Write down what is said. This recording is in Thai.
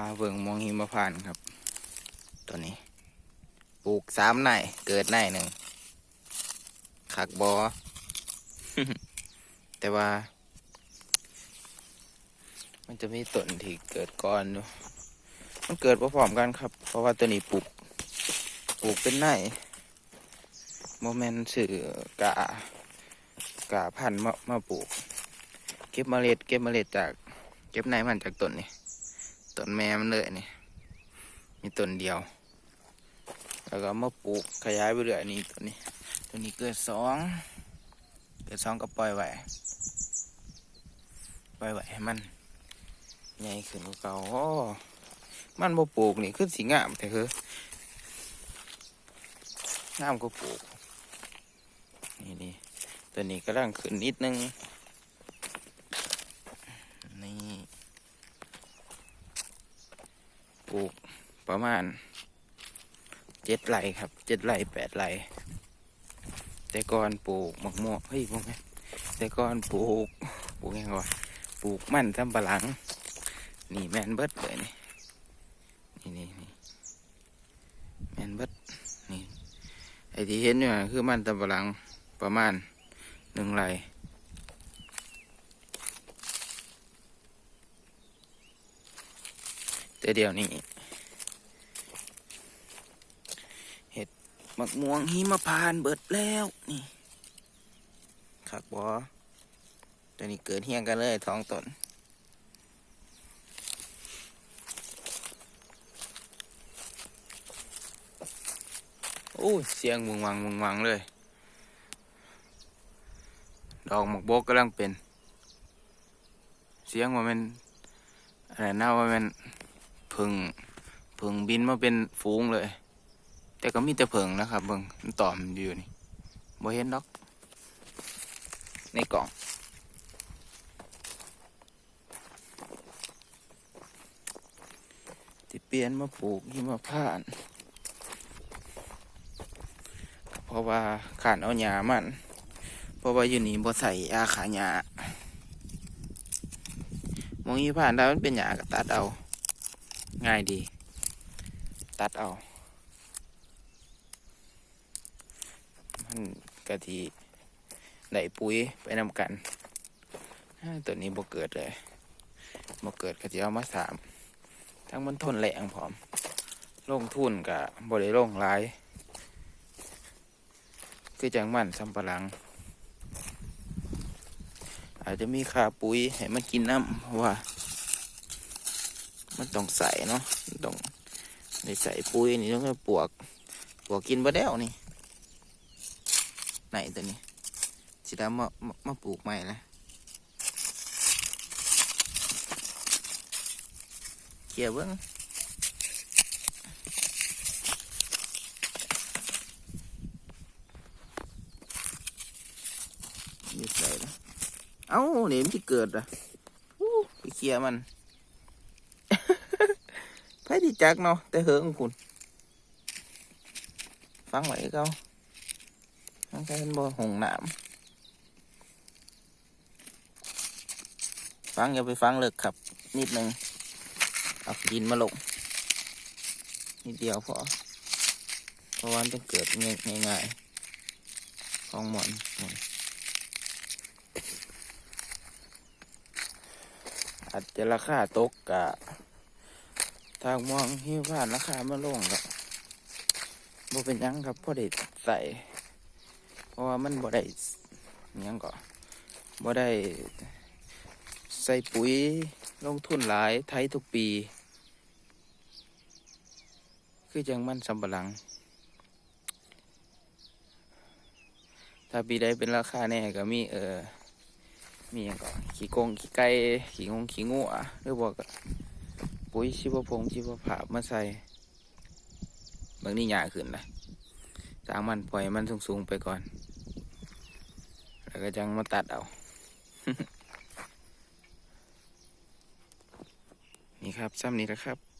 าเบิงมองหิมพานครับ ตัวนี้ ปลูกสามไร่เกิดไร่หนึ่งขักบอแต่ว่า มันจะมีต้นที่เกิดก่อนอยู่มันเกิดพร้อมกันครับ เพราะว่าตัวนี้ปลูกปลูกเป็นไร่โมเมนต์สื่อกะกะพันมามาปลูก เก็บเมล็ด เก็บเมล็ดจาก เก็บในมันจากต้นนี่ ต้นแม่มันเลยนี่ มีต้นเดียว แล้วก็มาปลูกขยายไปเรื่อยนี่ตัวนี้ตัวนี้เกิดสองเกิดสองก็ปล่อยไว้ปล่อยไว้ให้มันใหญ่ขึ้นกว่าเก่าโอ้มันบ่ปลูกนี่คือสีงามแต่คืองามก็ปลูกนี่นี่ตัวนี้กำลังขึ้นนิดนึง นี่ป ลูกประมาณเจ็ดไร่ครับเจ็ดไร่แปดไร่แต่ก่อนปลูกหมกม่วงเฮ้ยพวกนี้แต่ก่อนปลูกปลูกยังไงวะปลูกมันทำปะหลัง นี่แมนเบิร์ดเลยนี่นี่นี่นี่แมนเบิร์ดนี่ไอที่เห็นอยู่คือมันทำปะหลังประมาณหนึ่งไร่ แต่เดี๋ยวนี้เห็ดมักม่วงหิมพานเบิดแล้วนี่ขักบอตัวนี้เกิดเฮียงกันเลยท้องตนโอ้เสียงมึงวังมึงวังเลย ดอกหมกโบกกำลังเป็น เสียงว่ามันอะไรน่าว่ามัน เพิงเพิงบินมาเป็นฝูงเลย แต่ก็มีแต่เพิงนะครับเบิ่งมันตอมอยู่นี่บ่เห็นดอก ในกล่องที่เปลี่ยนมาปลูกหิมานต์ก็เพราะว่าขานเอาหญ้ามัน เพราะว่าอยู่นี่บ่ใส่ยาขาหญ้ามองหิมพานแล้วมันเป็นหญ้าก็ตัดเอา ง่ายดี ตัดเอามันกะทิได้ปุ๋ยไปนำกัน ตัวนี้บ่เกิดเลยบ่เกิดกะทิเอามาสาม ทั้งมันทนแรงพร้อม ลงทุนกะบ่ได้ลงหลาย คือจังมันสำปะหลัง อาจจะมีค่าปุ๋ยให้มันกินน้ำเพราะว่า มันต้องใส่เนาะนต้องได้ใส่ปุ๋ยนี่ต้องปวกปวกกินบ่แล้วนี่ไหนตัวนี้สิดามามามาปลูกใหม่นะเขี่ยเบิ้งนี่ใส่แล้วเอ้าเนี่ยมันที่เกิดอะอู้ไปเขี่ยมัน ไผที่จักเนาะแต่เหิงคุณฟังไหวเขาฟังใครเป็นบ่หงหนามฟังอย่าไปฟังเลิกครับ นิดนึงเอาดินมาลงนิดเดียวพอเพราะว่ามันต้องเกิดง่ายง่ายๆของหมอนหมอนอาจจะราคาตกกะ ทางมองหิ้วผ่านราคามาลงครับบ่เป็นยังครับพอได้ใส่เพราะว่ามันบ่ได้ยังก็บ่ได้ใส่ปุ๋ยลงทุนหลายไทยทุกปี คือจังมันสำปะหลัง ถ้าปีใดเป็นราคาแน่ก็มีเออมีหยังก็ขี้กงขี้ไก่ขี้งงขี้งัวหรือว่าก็ ปุ๋ยชีวพงชีวผามาใส่บางนี่หยาขึ้นนะจางมันปล่อยมันสูงๆไปก่อน แล้วก็จังมาตัดเอา นี่ครับซ้ำนี้แล้วครับ